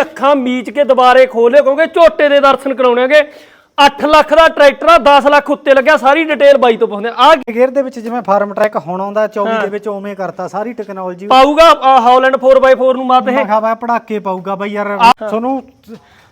ਅੱਖਾਂ ਮੀਚ ਕੇ ਦੁਬਾਰੇ ਖੋਲੇ ਕਿਉਂਕਿ ਝੋਟੇ ਦੇ ਦਰਸ਼ਨ ਕਰਾਉਣੇਗੇ 8 ਲੱਖ ਦਾ ਟਰੈਕਟਰ ਆ 10 ਲੱਖ ਉੱਤੇ ਲੱਗਿਆ ਸਾਰੀ ਡਿਟੇਲ ਬਾਈ ਤੋਂ ਪੁੱਛਦੇ ਆ ਗੇਅਰ ਦੇ ਵਿੱਚ ਜਿਵੇਂ ਫਾਰਮ ਟਰੈਕ ਹੁਣ ਆਉਂਦਾ 24 ਦੇ ਵਿੱਚ ਉਵੇਂ ਕਰਤਾ ਸਾਰੀ ਟੈਕਨੋਲੋਜੀ ਪਾਊਗਾ ਹਾਲੈਂਡ 4x4 ਨੂੰ ਮਤ ਇਹ ਮੈਂ ਕਿਹਾ ਪੜਾਕੇ ਪਾਊਗਾ ਬਈ ਯਾਰ। ਤੁਹਾਨੂੰ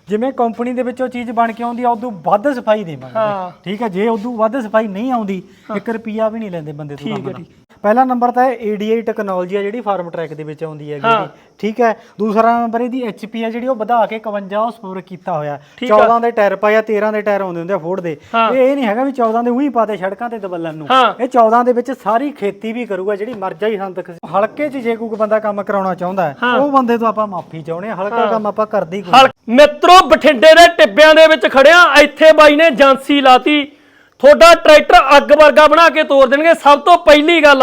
ਜਿਵੇਂ ਕੰਪਨੀ ਦੇ ਵਿੱਚੋਂ ਚੀਜ਼ ਬਣ ਕੇ ਆਉਂਦੀ ਆ ਉਦੋਂ ਵੱਧ ਸਫ਼ਾਈ ਦੇਵਾਂਗੇ। ਹਾਂ। ਠੀਕ ਹੈ ਜੇ ਉਦੋਂ ਵੱਧ ਸਫ਼ਾਈ ਨਹੀਂ ਆਉਂਦੀ 1 ਰੁਪਿਆ ਵੀ ਨਹੀਂ ਲੈਂਦੇ ਬੰਦੇ ਤੋਂ ਕੰਮ ਦਾ। ਪਹਿਲਾ ਨੰਬਰ ਤਾਂ ਇਹ ADI ਟੈਕਨੋਲੋਜੀ ਆ ਜਿਹੜੀ ਫਾਰਮ ਟਰੈਕ ਦੇ ਵਿੱਚ ਆਉਂਦੀ ਹੈਗੀ ਜੀ। ਠੀਕ ਹੈ? ਦੂਸਰਾ ਨੰਬਰ ਇਹਦੀ HP ਆ ਜਿਹੜੀ ਉਹ ਵਧਾ ਕੇ 51 ਹਾਰਸਪਾਵਰ ਕੀਤਾ ਹੋਇਆ। 14 ਦੇ ਟਾਇਰ ਪਾਇਆ 13 ਦੇ ਟਾਇਰ ਆਉਂਦੇ ਹੁੰਦੇ ਆ ਫੋਰਡ ਦੇ। ਇਹ ਇਹ ਨਹੀਂ ਹੈਗਾ ਵੀ 14 ਦੇ ਉਹੀ ਪਾਤੇ ਸੜਕਾਂ ਤੇ ਦਬਲਣ ਨੂੰ। ਹਾਂ। ਇਹ 14 ਦੇ ਵਿੱਚ ਸਾਰੀ ਖੇਤੀ ਵੀ ਕਰੂਗਾ ਜਿਹੜੀ ਮਰਜ਼ਾ ਹੀ ਸੰਤ ਹਲਕੇ 'ਚ ਜੇ ਕੋਈ ਬੰਦਾ ਕੰਮ ਕਰਾਉਣਾ ਚਾਹੁੰਦਾ ਹੈ ਉਹ ਬੰਦੇ ਤੋਂ ਆਪਾਂ ਮਾਫੀ ਚਾਹੁੰਦੇ ਹਾਂ। ਹਲਕਾ ਕੰਮ ਆਪਾਂ ਕਰਦੇ ਹੀ ਕੋਈ ਹਲ ਮਿੱਤਰੋ ਬਠਿੰਡੇ ਦੇ ਟਿੱਬਿਆਂ ਦੇ ਵਿੱਚ ਖੜਿਆ। ਇੱਥੇ ਬਾਈ ਨੇ ਏਜੰਸੀ ਲਾਤੀ। ਤੁਹਾਡਾ ਟਰੈਕਟਰ ਅੱਗ ਵਰਗਾ ਬਣਾ ਕੇ ਤੋਰ ਦੇਣਗੇ। ਸਭ ਤੋਂ ਪਹਿਲੀ ਗੱਲ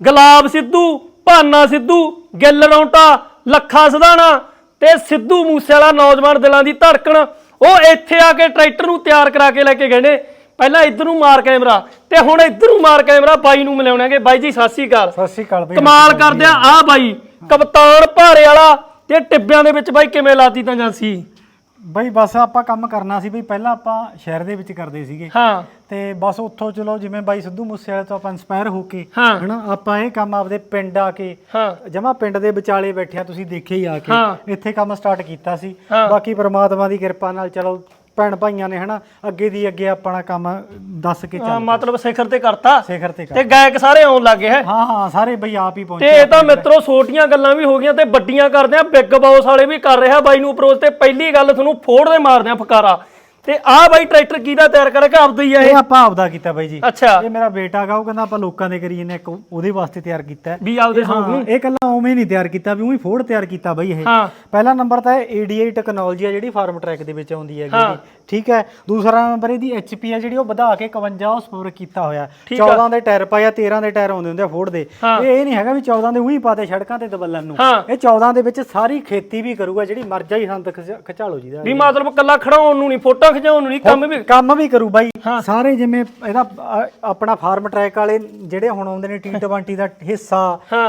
ਗੁਲਾਬ ਸਿੱਧੂ ਭਾਨਾ ਸਿੱਧੂ ਗਿੱਲ ਰੌਂਟਾ ਲੱਖਾ ਸਧਾਣਾ ਤੇ ਸਿੱਧੂ ਮੂਸੇ ਵਾਲਾ ਨੌਜਵਾਨ ਦਿਲਾਂ ਦੀ ਧੜਕਣ। ਉਹ ਇੱਥੇ ਆ ਕੇ ਟਰੈਕਟਰ ਨੂੰ ਤਿਆਰ ਕਰਾ ਕੇ ਲੈ ਕੇ ਗਏ ਨੇ। ਪਹਿਲਾਂ ਇੱਧਰ ਨੂੰ ਮਾਰ ਕੈਮਰਾ ਤੇ ਹੁਣ ਇੱਧਰ ਨੂੰ ਮਾਰ ਕੈਮਰਾ ਬਾਈ ਨੂੰ ਮਿਲਾਉਣਾਗੇ ਬਾਈ ਜੀ ਸਤਿ ਸ਼੍ਰੀ ਅਕਾਲ। ਸਤਿ ਸ਼੍ਰੀ ਅਕਾਲ ਬਈ ਕਮਾਲ ਕਰਦੇ ਆ। ਆ ਬਾਈ ਕਪਤਾਨ ਭਾਰੇ ਵਾਲਾ ਤੇ ਟਿੱਬਿਆਂ ਦੇ ਵਿੱਚ ਬਾਈ ਕਿਵੇਂ ਲਾਤੀ ਤਾਂ ਜਾਂਸੀ ਬਈ ਬਸ ਆਪਾਂ ਕੰਮ ਕਰਨਾ ਸੀ ਬਈ ਪਹਿਲਾਂ ਆਪਾਂ ਸ਼ਹਿਰ ਦੇ ਵਿੱਚ ਕਰਦੇ ਸੀਗੇ ਹਾਂ ਤੇ ਬਸ ਉੱਥੋਂ ਚਲੋ ਜਿਵੇਂ ਬਾਈ ਸਿੱਧੂ ਮੂਸੇ ਵਾਲੇ ਤੋਂ ਆਪਾਂ ਇਨਸਪਾਇਰ ਹੋ ਕੇ ਹਾਂ। ਹਨਾ ਆਪਾਂ ਇਹ ਕੰਮ ਆਪਦੇ ਪਿੰਡ ਆ ਕੇ ਹਾਂ ਜਮਾ ਪਿੰਡ ਦੇ ਵਿਚਾਲੇ ਬੈਠਿਆ ਤੁਸੀਂ ਦੇਖਿਆ ਹੀ ਆ ਕੇ। ਇੱਥੇ ਕੰਮ ਸਟਾਰਟ ਕੀਤਾ ਸੀ ਹਾਂ। ਬਾਕੀ ਪ੍ਰਮਾਤਮਾ ਦੀ ਕਿਰਪਾ ਨਾਲ ਚਲੋ ਭੈਣ ਭਾਈਆਂ ਨੇ ਹਨਾ ਅੱਗੇ ਦੀ ਅੱਗੇ ਆਪਣਾ ਕੰਮ ਦੱਸ ਕੇ ਚੱਲ ਮਤਲਬ ਸਿਖਰ ਤੇ ਕਰਤਾ। ਸਿਖਰ ਤੇ ਕਰ ਤੇ ਗਾਇਕ ਸਾਰੇ ਆਉਣ ਲੱਗੇ ਹੈ। ਹਾਂ ਹਾਂ ਸਾਰੇ ਬਈ ਆਪ ਹੀ ਤੇ ਪਹੁੰਚੇ ਇਹ ਤਾਂ ਮਿੱਤਰੋ ਛੋਟੀਆਂ ਗੱਲਾਂ ਵੀ ਹੋ ਗਈਆਂ ਤੇ ਵੱਡੀਆਂ ਕਰਦੇ ਆ। ਬਿੱਗ ਬਾਸ ਵਾਲੇ ਵੀ ਕਰ ਰਿਹਾ ਬਾਈ ਨੂੰ ਅਪਰੋਚ ਤੇ। ਪਹਿਲੀ ਗੱਲ ਤੁਹਾਨੂੰ ਫੋੜ ਦੇ ਮਾਰਦੇ ਆ ਫਕਾਰਾ। ਤੇ ਆਹ ਬਾਈ ਟਰੈਕਟਰ ਕਿਹਦਾ ਤਿਆਰ ਕਰਕੇ ਆਪਦਾ ਹੀ ਆ ਇਹ? ਇਹ ਆਪਾਂ ਆਪਦਾ ਕੀਤਾ ਬਾਈ ਜੀ। ਅੱਛਾ। ਇਹ ਮੇਰਾ ਬੇਟਾ ਗਾ ਉਹ ਕਹਿੰਦਾ ਆਪਾਂ ਲੋਕਾਂ ਦੇ ਕਰੀਏ ਨੇ ਇੱਕ ਉਹਦੇ ਵਾਸਤੇ ਤਿਆਰ ਕੀਤਾ। ਵੀ ਆਪਦੇ ਸ਼ੌਂਕ ਨੂੰ? ਇਹ ਕੱਲਾ ਉਵੇਂ ਨਹੀਂ ਤਿਆਰ ਕੀਤਾ ਵੀ ਉਹੀ ਫੋੜ ਤਿਆਰ ਕੀਤਾ ਬਈ ਇਹ। ਹਾਂ। ਪਹਿਲਾ ਨੰਬਰ ਤਾਂ ਇਹ ADI ਟੈਕਨੋਲੋਜੀ ਆ ਜਿਹੜੀ ਫਾਰਮ ਟਰੈਕ ਦੇ ਵਿੱਚ ਆਉਂਦੀ ਹੈਗੀ ਜੀ। ਠੀਕ ਹੈ। ਦੂਸਰਾ ਨੰਬਰ ਇਹਦੀ HP ਆ ਜਿਹੜੀ ਉਹ ਵਧਾ ਕੇ 51 ਹਾਰਸਪਾਵਰ ਕੀਤਾ ਹੋਇਆ। 14 ਦੇ ਟਾਇਰ ਪਾਇਆ 13 ਦੇ ਟਾਇਰ ਆਉਂਦੇ ਹੁੰਦੇ ਆ ਫੋਰਡ ਦੇ। ਇਹ ਇਹ ਨਹੀਂ ਹੈਗਾ ਵੀ 14 ਦੇ ਉਹੀ ਪਾਤੇ ਸੜਕਾਂ ਤੇ ਦਬਲਣ ਨੂੰ। ਇਹ 14 ਦੇ ਵਿੱਚ ਸਾਰੀ ਖੇਤੀ ਵੀ ਕਰੂਗਾ ਜਿਹੜੀ ਮਰਜ਼ਾ ਹੀ ਖਿਚਾ- ਖਿਚਾਲੋ ਜੀ ਦਾ ਵੀ ਮਤਲਬ ਕੱਲਾ ਖੜਾਉਣ ਨੂੰ ਨਹੀਂ ਫੋਟੋ ਖਿਚਾਉਣ ਨੂੰ ਨਹੀਂ ਕੰਮ ਵੀ ਕੰਮ ਵੀ ਕਰੂ ਬਾਈ। ਸਾਰੇ ਜਿਵੇਂ ਇਹਦਾ ਆਪਣਾ ਫਾਰਮ ਟਰੈਕ ਵਾਲੇ ਜਿਹੜੇ ਹੁਣ ਆਉਂਦੇ ਨੇ T20 ਦਾ ਹਿੱਸਾ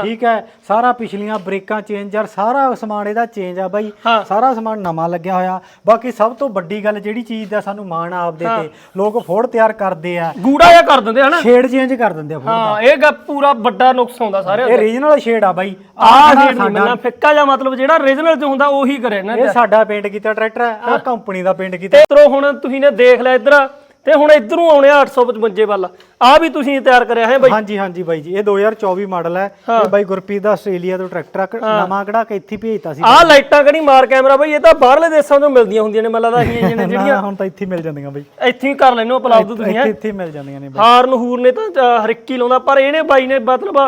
ਠੀਕ ਹੈ। ਸਾਰਾ ਪਿਛਲੀਆਂ ਬ੍ਰੇਕਾਂ ਚੇਂਜਰ ਸਾਰਾ ਸਮਾਨ ਇਹਦਾ ਚੇਂਜ ਆ ਬਾਈ। ਸਾਰਾ ਸਮਾਨ ਨਵਾਂ ਲੱਗਿਆ ਹੋਇਆ। ਬਾਕੀ ਸਭ ਤੋਂ ਵੱਡੀ ਗੱਲ ਜਿਹੜੀ ਚੀਜ਼ ਦਾ ਸਾਨੂੰ ਮਾਣ ਆ ਆਪਦੇ ਤੇ। ਲੋਕ ਫੋੜ ਤਿਆਰ ਕਰਦੇ ਆ। ਗੂੜਾ ਜਿਹਾ ਕਰ ਦਿੰਦੇ ਹਨਾ। ਸ਼ੇਡ ਚੇਂਜ ਕਰ ਦਿੰਦੇ ਆ ਫੋੜ ਹਾਂ ਇਹ ਗ ਪੂਰਾ ਵੱਡਾ ਨੁਕਸ ਆਉਂਦਾ ਸਾਰਿਆਂ ਇਹ ਰੀਜਨਲ ਸ਼ੇਡ ਆ ਬਾਈ। ਆਹ ਰੇਟ ਨਹੀਂ ਮਿਲਣਾ। ਫਿੱਕਾ ਜਿਹਾ ਮਤਲਬ ਜਿਹੜਾ ਰੀਜਨਲ ਚ ਹੁੰਦਾ ਉਹੀ ਕਰੇ ਨਾ ਇਹ ਸਾਡਾ ਪੇਂਟ ਕੀਤਾ ਟਰੈਕਟਰ ਆ ਕੰਪਨੀ ਦਾ ਪੇਂਟ ਕੀਤਾ। ਤਰੋ ਹੁਣ ਤੁਸੀਂ ਨੇ ਦੇਖ ਲਿਆ ਇੱਧਰ। ਤੇ ਹੁਣ ਇੱਧਰੋਂ ਆਉਣੇ ਆ 855 ਵੱਲ। ਆ ਵੀ ਤੁਸੀਂ ਤਿਆਰ ਕਰਿਆ ਹੈ ਬਾਈ? ਹਾਂਜੀ ਹਾਂਜੀ ਬਾਈ ਜੀ ਇਹ 2024 ਮਾਡਲ ਹੈ। ਇਹ ਬਾਈ ਗੁਰਪ੍ਰੀਤ ਦਾ ਆਸਟ੍ਰੇਲੀਆ ਤੋਂ ਟਰੈਕਟਰ ਆ, ਨਵਾਂ ਕਢਾ ਕੇ ਇੱਥੇ ਭੇਜਤਾ ਸੀ। ਆਹ ਲਾਈਟਾਂ ਕਿਹੜੀ ਮਾਰ ਕੈਮਰਾ ਬਾਈ? ਇਹ ਤਾਂ ਬਾਹਰਲੇ ਦੇਸ਼ਾਂ ਤੋਂ ਮਿਲਦੀਆਂ ਹੁੰਦੀਆਂ ਨੇ ਮਤਲਬ ਦਾ ਇਹ ਜਿਹੜੀਆਂ ਹੁਣ ਤਾਂ ਇੱਥੇ ਮਿਲ ਜਾਂਦੀਆਂ ਬਾਈ। ਇੱਥੇ ਹੀ ਕਰ ਲੈਣੋ ਉਪਲਬਧ ਤੁਸੀਂ ਇੱਥੇ ਇੱਥੇ ਮਿਲ ਜਾਂਦੀਆਂ ਨੇ ਬਾਈ। ਹਾਰਨ ਹੂਰ ਨੇ ਤਾਂ ਅਹ, ਹਰਿੱਕੀ ਲਾਉਂਦਾ ਪਰ ਇਹਨੇ ਬਾਈ ਨੇ ਮਤਲਬ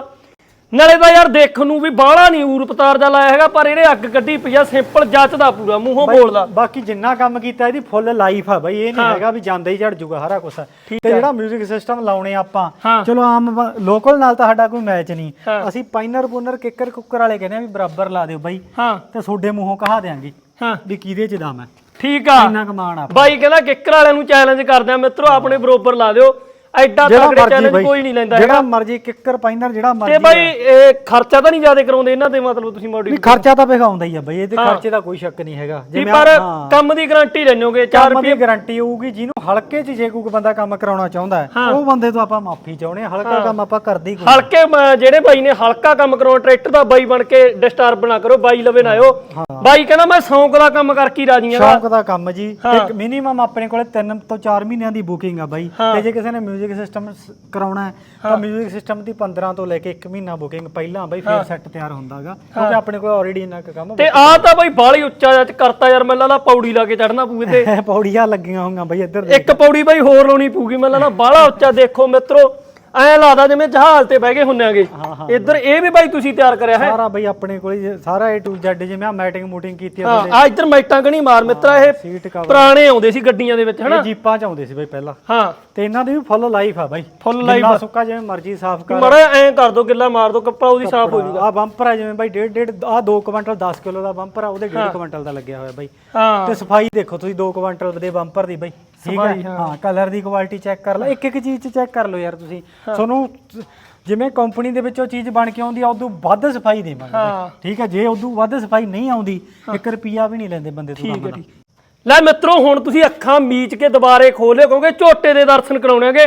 ਨਾਲੇ ਤਾਂ ਯਾਰ ਦੇਖਣ ਨੂੰ ਵੀ ਬਾਹਲਾ ਨਹੀਂ ਊਰ ਪਤਾਰ ਜਾ ਲਾਇਆ ਹੈਗਾ ਪਰ ਇਹਨੇ ਅੱਗ ਕੱਢੀ ਪਈ ਆ ਸਿੰਪਲ ਜੱਚਦਾ ਪੂਰਾ ਮੂੰਹੋਂ ਬੋਲਦਾ। ਬਾਕੀ ਜਿੰਨਾ ਕੰਮ ਕੀਤਾ ਇਹਦੀ ਫੁੱਲ ਲਾਈਫ ਆ ਬਾਈ ਇਹ ਨਹੀਂ ਹੈਗਾ ਵੀ ਜਾਂਦਾ ਹੀ ਝੜ ਜੂਗਾ ਸਾਰਾ ਕੁਝ ਤੇ ਜਿਹੜਾ 뮤직 ਸਿਸਟਮ ਲਾਉਣੇ ਆਪਾਂ। ਚਲੋ ਆਮ ਲੋਕਲ ਨਾਲ ਤਾਂ ਸਾਡਾ ਕੋਈ ਮੈਚ ਨਹੀਂ। ਅਸੀਂ ਪਾਈਨਰ ਪੁਨਰ ਕਿੱਕਰ ਕੁੱਕਰ ਵਾਲੇ ਕਹਿੰਦੇ ਆ ਵੀ ਬਰਾਬਰ ਲਾ ਦਿਓ ਬਾਈ। ਹਾਂ। ਤੇ ਤੁਹਾਡੇ ਮੂੰਹੋਂ ਕਹਾ ਦੇਾਂਗੇ ਹਾਂ। ਵੀ ਕਿਹਦੇ ਚ ਦਮ ਹੈ। ਠੀਕ ਆ। ਇੰਨਾ ਕਮਾਣ ਆ ਬਾਈ ਕਹਿੰਦਾ ਕਿੱਕਰ ਵਾਲਿਆਂ ਨੂੰ ਚੈਲੰਜ ਕਰਦੇ ਆ ਮਿੱਤਰੋ ਆਪਣੇ ਬਰੋਬਰ ਲਾ ਦਿਓ। ਐਡਾ ਤਗੜੇ ਚੈਲੰਜ ਕੋਈ ਨਹੀਂ ਲੈਂਦਾ ਜਿਹੜਾ ਮਰਜ਼ੀ ਕਿੱਕਰ ਪਾਈਨਰ ਜਿਹੜਾ ਤੇ ਮਰਜ਼ੀ ਬਾਈ ਇਹ ਖਰਚਾ ਤਾਂ ਨਹੀਂ ਜ਼ਿਆਦਾ ਕਰਾਉਂਦੇ ਇਹਨਾਂ ਤੇ ਮਤਲਬ ਤੁਸੀਂ ਮੋਡੀ ਵੀ ਖਰਚਾ ਤਾਂ ਵਿਖਾਉਂਦਾ ਹੀ ਆ ਬਈ ਇਹਦੇ ਖਰਚੇ ਦਾ ਕੋਈ ਸ਼ੱਕ ਨਹੀਂ ਹੈਗਾ। ਵੀ ਜਿਵੇਂ ਪਰ ਕੰਮ ਦੀ ਗਾਰੰਟੀ ਲੈਣੋਗੇ 4 ਕੰਮ ਦੀ ਗਾਰੰਟੀ ਹੋਊਗੀ ਜਿਹਨੂੰ ਹਲਕੇ 'ਚ ਜੇ ਕੋਈ ਬੰਦਾ ਕੰਮ ਕਰਾਉਣਾ ਚਾਹੁੰਦਾ ਹੈ ਉਹ ਬੰਦੇ ਤੋਂ ਆਪਾਂ ਮਾਫੀ ਚਾਹੁੰਦੇ ਹਾਂ ਹਲਕਾ ਕੰਮ ਆਪਾਂ ਕਰਦੇ ਹੀ ਕੋਈ ਹਲਕੇ ਮ- ਜਿਹੜੇ ਬਾਈ ਨੇ ਹਲਕਾ ਕੰਮ ਕਰਾਉਣਾ ਟਰੈਕਟਰ ਦਾ ਬਾਈ ਬਣ ਕੇ ਡਿਸਟਰਬ ਨਾ ਕਰੋ ਬਾਈ ਲਵੇ ਨਾ ਆਇਓ ਬਾਈ ਕਹਿੰਦਾ ਮੈਂ ਸ਼ੌਂਕ ਦਾ ਕੰਮ ਕਰਕੇ ਹੀ ਰਾਜੀ ਆ ਸ਼ੌਂਕ ਦਾ ਕੰਮ ਜੀ ਇੱਕ ਮਿਨੀਮਮ ਆਪਣੇ ਕੋਲੇ 3 ਤੋਂ 4 ਮਹੀਨਿਆਂ ਦੀ ਬੁਕਿੰਗ ਆ ਬਾਈ ਤੇ ਜੇ ਕਿਸੇ ਨੇ 뮤직 ਸਿਸਟਮ ਕਰਾਉਣਾ ਹੈ ਤਾਂ 뮤직 ਸਿਸਟਮ ਦੀ 15 ਤੋਂ ਲੈ ਕੇ 1 ਮਹੀਨਾ ਬੁਕਿੰਗ ਪਹਿਲਾਂ ਬਾਈ ਫਿਰ ਸੈੱਟ ਤਿਆਰ ਹੁੰਦਾਗਾ ਕਿਉਂਕਿ ਆਪਣੇ ਕੋਲ ਆਲਰੇਡੀ ਇੰਨਾ ਕੁ ਕੰਮ ਤੇ ਆ ਤਾਂ ਬਾਈ ਬਾਲੀ ਉੱਚਾ ਜਿਹਾ ਕਰਤਾ ਯਾਰ ਮੈਨੂੰ ਲੱਗਦਾ ਪੌੜੀ ਲਾ ਕੇ ਚੜਨਾ ਪੂਏ ਤੇ ਪੌੜੀਆਂ ਲੱਗੀਆਂ ਹੋਈਆਂ ਬਾਈ ਇੱਧਰ ਇੱਕ ਪੌੜੀ ਬਾਈ ਹੋਰ ਲਾਉਣੀ ਪਊਗੀ ਮੈਨੂੰ ਲੱਗਦਾ ਬਾਹਲਾ ਉੱਚਾ ਦੇਖੋ ਮਿੱਤਰੋ ਐਂ ਲੱਗਦਾ ਜਿਵੇਂ ਜਹਾਜ਼ ਤੇ ਬਹਿ ਗਏ ਹੁੰਨੇਗੇ ਇੱਧਰ ਇਹ ਵੀ ਬਾਈ ਤੁਸੀਂ ਤਿਆਰ ਕਰਿਆ ਹੈ। ਸਾਰਾ ਬਾਈ ਆਪਣੇ ਕੋਲੇ ਸਾਰਾ A to Z ਜਿਵੇਂ ਆ ਮੈਟਿੰਗ ਮੂਟਿੰਗ ਕੀਤੀ ਆ ਆ ਇੱਧਰ ਮਾਈਟਾਂ ਕਣੀ ਮਾਰ ਮਿੱਤਰਾ ਇਹ ਸੀਟ ਕਵਰ ਪੁਰਾਣੇ ਆਉਂਦੇ ਸੀ ਗੱਡੀਆਂ ਦੇ ਵਿੱਚ ਹਨਾ? ਜੀਪਾਂ ਚ ਆਉਂਦੇ ਸੀ ਬਾਈ ਪਹਿਲਾਂ। ਹਾਂ। ਤੇ ਇਹਨਾਂ ਦੀ ਵੀ ਫੁੱਲ ਲਾਈਫ ਆ ਬਾਈ। Full ਜਿੰਨਾ ਸੁੱਕਾ ਜਿਵੇਂ ਮਰਜ਼ੀ ਸਾਫ਼ ਕਰ। ਮੜਾ ਐਂ ਕਰ ਦੋ ਗਿੱਲਾ ਮਾਰ ਦੋ ਕੱਪੜਾ ਉਹਦੀ ਸਾਫ਼ ਹੋ ਜੂਗਾ। ਆ ਬੰਪਰ ਆ ਜਿਵੇਂ ਬਾਈ ਡੇਢ ਡੇਢ ਆ 2 ਕੁਇੰਟਲ 10 ਕਿਲੋ ਦਾ ਬੰਪਰ ਆ ਉਹਦੇ 1.5 ਕੁਇੰਟਲ ਦਾ ਲੱਗਿਆ ਹੋਇਆ ਬਾਈ। ਹਾਂ। ਤੇ ਸਫ਼ਾਈ ਦੇਖੋ ਤੁਸੀਂ 2 ਕੁਇੰਟਲ ਦੇ ਬੰਪਰ ਦੀ ਬਾਈ। ਠੀਕ ਹੈ ਹਾਂ ਕਲਰ ਦੀ ਕੁਆਲਿਟੀ ਚੈੱਕ ਕਰ ਲਓ। ਇੱਕ ਇੱਕ ਚੀਜ਼ ਚ ਚੈੱਕ ਕਰ ਲਓ ਯਾਰ ਤੁਸੀਂ। ਤੁਹਾਨੂੰ ਜਿਵੇਂ ਕੰਪਨੀ ਦੇ ਵਿੱਚੋਂ ਚੀਜ਼ ਬਣ ਕੇ ਆਉਂਦੀ ਆ ਉਦੋਂ ਵੱਧ ਸਫ਼ਾਈ ਦੇਵਾਂਗੇ ਹਾਂ। ਠੀਕ ਹੈ ਜੇ ਉਦੋਂ ਵੱਧ ਸਫ਼ਾਈ ਨਹੀਂ ਆਉਂਦੀ 1 ਰੁਪਿਆ ਵੀ ਨਹੀਂ ਲੈਂਦੇ ਬੰਦੇ ਤੋਂ ਕੰਮ ਦਾ ਲੈ ਮਿੱਤਰੋ ਹੁਣ ਤੁਸੀਂ ਅੱਖਾਂ ਮੀਚ ਕੇ ਦੁਬਾਰੇ ਖੋਲੇ ਕਿਉਂਕਿ ਝੋਟੇ ਦੇ ਦਰਸ਼ਨ ਕਰਾਉਣੇਗੇ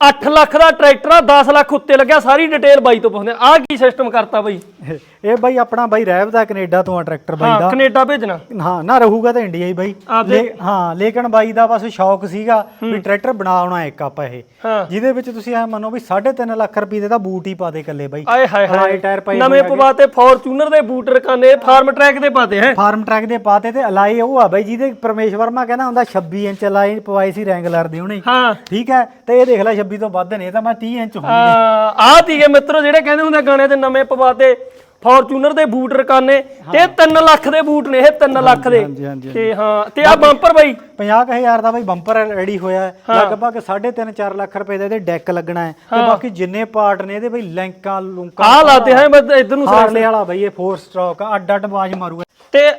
8 ਲੱਖ ਦਾ ਟਰੈਕਟਰ ਆ 10 ਲੱਖ ਉੱਤੇ ਲੱਗਿਆ ਸਾਰੀ ਡਿਟੇਲ ਬਾਈ ਤੋਂ ਪੁੱਛਦੇ ਆਹ ਕੀ ਸਿਸਟਮ ਕਰਤਾ ਬਾਈ? ਇਹ ਬਾਈ ਆਪਣਾ ਬਾਈ ਰਹਿਬ ਦਾ ਕੈਨੇਡਾ ਤੋਂ ਆ ਟਰੈਕਟਰ ਬਾਈ ਹਾਂ ਦਾ। ਕੈਨੇਡਾ ਭੇਜਣਾ। ਹਾਂ ਨਾ ਰਹੂਗਾ ਤਾਂ ਇੰਡੀਆ ਹੀ ਬਾਈ। ਹਾਂ ਲੇਕਿਨ ਬਾਈ ਦਾ ਬਸ ਸ਼ੌਕ ਸੀਗਾ ਵੀ ਟਰੈਕਟਰ ਬਣਾਉਣਾ ਇੱਕ ਆਪਾਂ ਇਹ। ਹਾਂ। ਜਿਹਦੇ ਵਿੱਚ ਤੁਸੀਂ ਐ ਮੰਨੋ ਵੀ 3.5 ਲੱਖ ਰੁਪਏ ਦੇ ਤਾਂ ਬੂਟ ਹੀ ਪਾ ਦੇ ਇਕੱਲੇ ਬਾਈ। ਆਏ ਹਾਏ ਹਾਏ। ਟਾਇਰ ਪਏ ਨਵੇਂ ਪਵਾਤੇ ਫੋਰਚੂਨਰ ਦੇ ਬੂਟ ਰਕਾਨੇ ਫਾਰਮ ਟਰੈਕ ਦੇ ਪਾਤੇ ਹੈ? ਫਾਰਮ ਟਰੈਕ ਦੇ ਪਾਤੇ ਤੇ ਅਲਾਈ ਉਹ ਆ ਬਾਈ ਜਿਹਦੇ ਪਰਮੇਸ਼ ਵਰਮਾ ਕਹਿੰਦਾ ਹੁੰਦਾ 26 ਇੰਚ ਅਲਾਈ ਪਵਾਈ ਸੀ ਰੈਂਗਲਰ ਦੇ ਉਹਨੇ। ਹਾਂ। ਠੀਕ ਹੈ ਤੇ ਇਹ ਦੇਖ ਲੈ 26 ਤੋਂ ਵੱਧ ਨੇ ਇਹ ਤਾਂ ਮੈਂ 30 ਇੰਚ ਹੋਣੀ ਆਹ ਤੀਗੇ ਮਿੱਤਰੋ ਜਿਹੜੇ ਕਹਿੰਦੇ ਹੁੰਦੇ ਗਾਣੇ ਤੇ ਨਵੇਂ ਪਵਾਤੇ ਫੋਰਚੂਨਰ ਦੇ ਬੂਟ ਰਕਾਨੇ ਤੇ 3 ਲੱਖ ਦੇ ਬੂਟ ਨੇ ਇਹ 3 ਲੱਖ ਦੇ। ਹਾਂਜੀ ਹਾਂਜੀ ਤੇ ਹਾਂ ਤੇ ਆ ਬੰਪਰ ਬਾਈ। 50000 ਦਾ ਬਾਈ ਬੰਪਰ ਰੈਡੀ ਹੋਇਆ ਹੈ। ਲਗਭਗ 3.5 4 ਲੱਖ ਰੁਪਏ ਦਾ ਇਹਦੇ ਡੈਕ ਲੱਗਣਾ ਹੈ। ਤੇ ਬਾਕੀ ਜਿੰਨੇ ਪਾਰਟ ਨੇ ਇਹਦੇ ਬਾਈ ਲੈਂਕਾਂ ਲੁੰਕਾਂ ਆਹ ਲਾਤੇ ਹੈ ਮੈਂ ਇਧਰ ਨੂੰ ਹਾਰਲੇ ਵਾਲਾ ਬਾਈ ਇਹ 4 ਸਟ੍ਰੋਕ ਅੱਡ ਅੱਡ ਬਾਜ ਮਾਰੂਗਾ। ਤੇ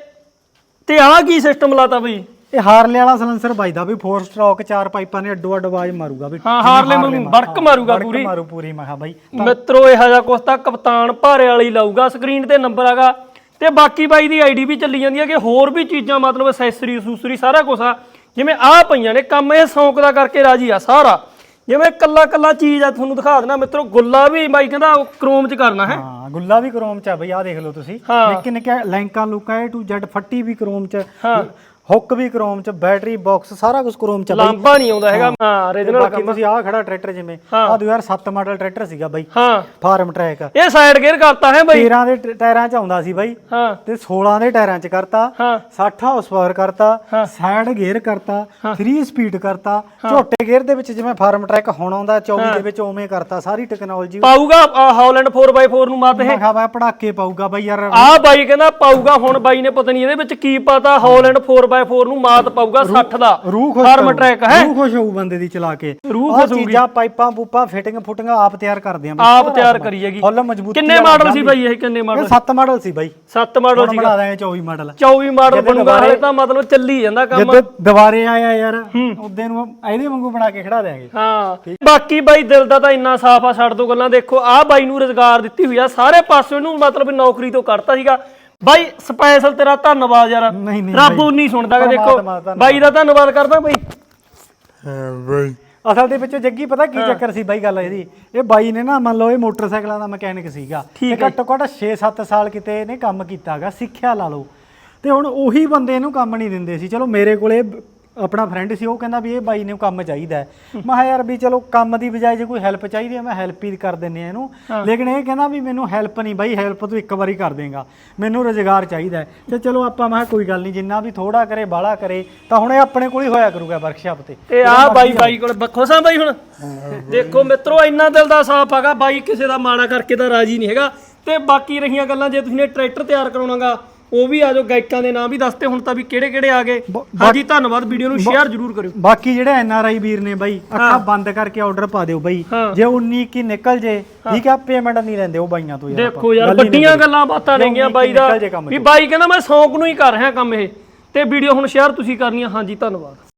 ਤੇ ਆਹ ਕੀ ਸਿਸਟਮ ਲਾਤਾ ਬਈ? ਇਹ ਹਾਰਲੇ ਵਾਲਾ ਸਲੈਂਸਰ ਵੱਜਦਾ ਵੀ 4 ਸਟ੍ਰੋਕ ਚਾਰ ਪਾਈਪਾਂ ਨੇ ਅੱਡੋ ਅੱਡ ਆਵਾਜ਼ ਮਾਰੂਗਾ ਵੀ ਹਾਂ ਹਾਰਲੇ ਨੂੰ ਵਰਕ ਮਾਰੂਗਾ ਵੜਕ ਪੂਰੀ। ਮਾਰੂ ਪੂਰੀ ਮੈਂ ਕਿਹਾ ਬਾਈ ਮਿੱਤਰੋ ਇਹੋ ਜਿਹਾ ਕੁਛ ਤਾਂ ਕਪਤਾਨ ਭਾਰੇ ਵਾਲੀ ਲਾਊਗਾ ਸਕਰੀਨ ਤੇ ਨੰਬਰ ਹੈਗਾ ਤੇ ਬਾਕੀ ਬਾਈ ਦੀ ਆਈਡੀ ਵੀ ਚੱਲੀ ਜਾਂਦੀ ਹੈ ਕਿ ਹੋਰ ਵੀ ਚੀਜ਼ਾਂ ਮਤਲਬ ਐਕਸੈਸਰੀ ਸੂਸਰੀ ਸਾਰਾ ਕੁਝ ਆ। ਜਿਵੇਂ ਆਹ ਪਈਆਂ ਨੇ ਕੰਮ ਇਹ ਸ਼ੌਂਕ ਦਾ ਕਰਕੇ ਰਾਜੀ ਆ ਸਾਰਾ। ਜਿਵੇਂ ਕੱਲਾ ਕੱਲਾ ਚੀਜ਼ ਆ ਤੁਹਾਨੂੰ ਦਿਖਾ ਦੇਣਾ ਮਿੱਤਰੋ ਗੁੱਲਾ ਵੀ ਬਾਈ ਕਹਿੰਦਾ ਉਹ ਕ੍ਰੋਮ ਚ ਕਰਨਾ ਹੈ। ਹਾਂ ਗੁੱਲਾ ਵੀ ਕ੍ਰੋਮ ਚ ਆ ਬਈ ਆਹ ਦੇਖ ਲਓ ਤੁਸੀਂ। ਨਿੱਕੇ ਨਿੱਕੇ ਲੈਂਕਾਂ ਲੁਕਾਂ A to Z ਫੱਟੀ ਵੀ ਕ੍ਰੋਮ ਚ। ਹਾਂ। ਹੁੱਕ ਵੀ ਕ੍ਰੋਮ ਚ ਬੈਟਰੀ ਬਾਕਸ ਸਾਰਾ ਕੁਝ ਕ੍ਰੋਮ ਚ ਆ ਬਈ। ਲਾਂਬਾ ਨਹੀਂ ਆਉਂਦਾ ਹੈਗਾ। ਹਾਂ। ਰੀਜਨਲ ਬਾਕੀ ਤੁਸੀਂ ਆਹ ਖੜਾ ਟਰੈਕਟਰ ਜਿਵੇਂ ਆਹ 2007 ਮਾਡਲ ਟਰੈਕਟਰ ਸੀਗਾ ਬਾਈ। ਹਾਂ। ਫਾਰਮ ਟਰੈਕ ਇਹ ਸਾਈਡ ਗੇਅਰ ਕਰਤਾ ਹੈ ਬਾਈ। 13 ਦੇ ਟਾਇਰਾਂ ਚ ਆਉਂਦਾ ਸੀ ਬਾਈ। ਹਾਂ। ਤੇ 16 ਦੇ ਟਾਇਰਾਂ ਚ ਕਰਤਾ। ਹਾਂ। 60 ਹਾਊਸ ਪਾਵਰ ਕਰਤਾ ਸਾਈਡ ਗੇਅਰ ਕਰਤਾ। 3 ਸਪੀਡ ਕਰਤਾ। ਝੋਟੇ ਗੇਅਰ ਦੇ ਵਿੱਚ ਜਿਵੇਂ ਫਾਰਮ ਟਰੈਕ ਹੁਣ ਆਉਂਦਾ 24 ਦੇ ਵਿੱਚ ਉਵੇਂ ਕਰਤਾ। ਸਾਰੀ ਟੈਕਨੋਲੋਜੀ ਪਾਊਗਾ ਹਾਲੈਂਡ 4x4 ਨੂੰ ਮਤ ਇਹ ਮੈਂ ਵਾ ਪੜਾਕੇ ਪਾਊਗਾ ਬਾਈ ਯਾਰ। ਆਹ ਬਾਈ ਕਹਿੰਦਾ ਪਾਊਗਾ ਹੁਣ ਬਾਈ ਨੇ ਪਤਾ ਨਹੀਂ ਇਹਦੇ ਵਿੱਚ ਕੀ ਪਾਤਾ। ਹਾਲੈਂਡ 4x4 ਨੂੰ ਮਾਤ ਪਾਊਗਾ 60 ਦਾ। ਰੂਹ ਖੁਸ਼ ਫਾਰਮ। ਟਰੈਕ ਹੈ। ਰੂਹ ਖੁਸ਼ ਹੋਊ ਬੰਦੇ ਦੀ ਚਲਾ ਕੇ। ਰੂਹ ਆਹ ਚੀਜ਼ਾਂ ਪਾਈਪਾਂ ਪੂਪਾਂ ਫਿਟਿੰਗ ਫੁਟਿੰਗਾਂ ਆਪ ਤਿਆਰ ਕਰਦੇ ਆਂ। ਆਪ ਤਿਆਰ ਕਰੀ ਹੈਗੀ। ਫੁੱਲ ਮਜ਼ਬੂਤੀ ਕਿੰਨੇ ਮਾਡਲ ਸੀ ਬਾਈ ਇਹ? ਕਿੰਨੇ ਮਾਡਲ 7 ਮਾਡਲ ਸੀ ਬਾਈ। 7 ਮਾਡਲ ਹੁਣ ਸੀਗਾ। ਬਣਾ ਦਾਂਗੇ 24 ਮਾਡਲ 24 ਮਾਡਲ ਬਣੂਗਾ ਹਲੇ ਤਾਂ ਮਤਲਬ ਚੱਲੀ ਜਾਂਦਾ ਕੰਮ। ਜਦੋਂ ਦੁਬਾਰੇ ਆਇਆ ਯਾਰ ਉਦੋਂ ਨੂੰ ਇਹਦੇ ਵਾਂਗੂ ਬਣਾ ਕੇ ਖੜਾ ਦੇਾਂਗੇ ਹਾਂ। ਬਾਕੀ ਬਾਈ ਦਿਲ ਦਾ ਤਾਂ ਇੰਨਾ ਸਾਫ਼ ਆ ਛੱਡ ਦੋ ਗੱਲਾਂ। ਦੇਖੋ ਆਹ ਬਾਈ ਨੂੰ ਰੋਜ਼ਗਾਰ ਦਿੱਤੀ ਹੋਈ ਆ। ਸਾਰੇ ਪਾਸੇ ਨੂੰ ਮਤਲਬ ਨੌਕਰੀ ਤੋਂ ਕੱਢਤਾ ਸੀਗਾ। ਬਾਈ ਸਪੈਸ਼ਲ ਤੇਰਾ ਧੰਨਵਾਦ ਯਾਰ। ਨਹੀਂ, ਨਹੀਂ ਰੱਬ ਉਨੀ ਸੁਣਦਾ ਕਿ ਦੇਖੋ। ਪਰਮਾਤਮਾ ਦਾ ਧੰਨਵਾਦ। ਬਾਈ ਦਾ ਧੰਨਵਾਦ ਕਰਦਾ ਬਾਈ। ਅਸਲ ਦੇ ਵਿੱਚ ਜੱਗੀ ਪਤਾ ਕੀ ਚੱਕਰ ਸੀ ਬਾਈ ਗੱਲ ਇਹਦੀ? ਇਹ ਬਾਈ ਨੇ ਨਾ ਮੰਨ ਲਓ ਇਹ ਮੋਟਰਸਾਈਕਲਾਂ ਦਾ ਮਕੈਨਿਕ ਸੀਗਾ। ਤੇ ਘੱਟੋ ਘੱਟ 6-7 ਸਾਲ ਕਿਤੇ ਇਹਨੇ ਕੰਮ ਕੀਤਾਗਾ ਸਿੱਖਿਆ ਲਾ ਲਓ। ਤੇ ਹੁਣ ਉਹੀ ਬੰਦੇ ਇਹਨੂੰ ਕੰਮ ਨਹੀਂ ਦਿੰਦੇ ਸੀ। ਚਲੋ ਮੇਰੇ ਕੋਲੇ ਬ- ਆਪਣਾ ਫਰੈਂਡ ਸੀ ਉਹ ਕਹਿੰਦਾ ਵੀ ਇਹ ਬਾਈ ਨੂੰ ਕੰਮ ਚਾਹੀਦਾ ਹੈ। ਮੈਂ ਕਿਹਾ ਯਾਰ ਵੀ ਚਲੋ ਕੰਮ ਦੀ ਬਜਾਏ ਜੇ ਕੋਈ ਹੈਲਪ ਚਾਹੀਦੀ ਹੈ ਮੈਂ ਹੈਲਪ ਹੀ ਕਰ ਦਿੰਨੇ ਆ ਇਹਨੂੰ। ਲੇਕਿਨ ਇਹ ਕਹਿੰਦਾ ਵੀ ਮੈਨੂੰ ਹੈਲਪ ਨਹੀਂ ਬਾਈ ਹੈਲਪ ਤੂੰ ਇੱਕ ਵਾਰੀ ਕਰ ਦੇਗਾ। ਮੈਨੂੰ ਰੋਜ਼ਗਾਰ ਚਾਹੀਦਾ ਹੈ। ਤੇ ਚਲੋ ਆਪਾਂ ਮੈਂ ਕਿਹਾ ਕੋਈ ਗੱਲ ਨਹੀਂ ਜਿੰਨਾ ਵੀ ਥੋੜਾ ਕਰੇ ਬਾਹਲਾ ਕਰੇ ਤਾਂ ਹੁਣ ਇਹ ਆਪਣੇ ਕੋਲ ਹੀ ਹੋਇਆ ਕਰੂਗਾ ਵਰਕਸ਼ਾਪ ਤੇ। ਤੇ ਆਹ ਬਾਈ ਬਾਈ ਕੋਲ ਬਖੋਸਾਂ ਬਾਈ ਹੁਣ? ਦੇਖੋ ਮਿੱਤਰੋ ਇੰਨਾ ਦਿਲ ਦਾ ਸਾਫ਼ ਹੈਗਾ ਬਾਈ ਕਿਸੇ ਦਾ ਮਾੜਾ ਕਰਕੇ ਤਾਂ ਰਾਜੀ ਨਹੀਂ ਹੈਗਾ। ਤੇ ਬਾਕੀ ਰਹੀਆਂ ਗੱਲਾਂ ਜੇ ਤੁਸੀਂ ਨੇ ਟਰੈਕਟਰ ਤਿਆਰ ਕਰਾਉਣਾਗਾ ਉਹ ਵੀ ਆਜੋ ਗਾਇਕਾਂ ਦੇ ਨਾਮ ਵੀ ਦੱਸਤੇ ਹੁਣ ਤਾਂ ਵੀ ਕਿਹੜੇ ਕਿਹੜੇ ਆ ਗਏ। ਹਾਂਜੀ ਧੰਨਵਾਦ ਵੀਡੀਓ ਨੂੰ ਸ਼ੇਅਰ ਜ਼ਰੂਰ ਕਰਿਓ। ਬਾਕੀ ਜਿਹੜੇ ਐਨ ਆਰ ਆਈ ਵੀਰ ਨੇ ਬਾਈ ਅੱਖਾਂ ਬੰਦ ਕਰਕੇ ਆਰਡਰ ਪਾ ਦਿਓ ਬਾਈ। ਜੇ 19 ਕੀ ਨਿਕਲ ਜੇ ਠੀਕ ਆ ਪੇਮੈਂਟ ਨਹੀਂ ਲੈਂਦੇ ਉਹ ਬਾਈਆਂ ਤੋਂ ਯਾਰ ਦੇਖੋ ਯਾਰ ਵੱਡੀਆਂ ਗੱਲਾਂ ਬਾਤਾਂ ਨੇਗੀਆਂ ਬਾਈ ਦਾ ਵੀ ਬਾਈ ਕਹਿੰਦਾ ਮੈਂ ਸ਼ੌਂਕ ਨੂੰ ਹੀ ਕਰ ਰਿਹਾ ਕੰਮ ਇਹ। ਤੇ ਵੀਡੀਓ ਹੁਣ ਸ਼ੇਅਰ ਤੁਸੀਂ ਕਰਨੀ ਆ ਹਾਂਜੀ ਧੰਨਵਾਦ।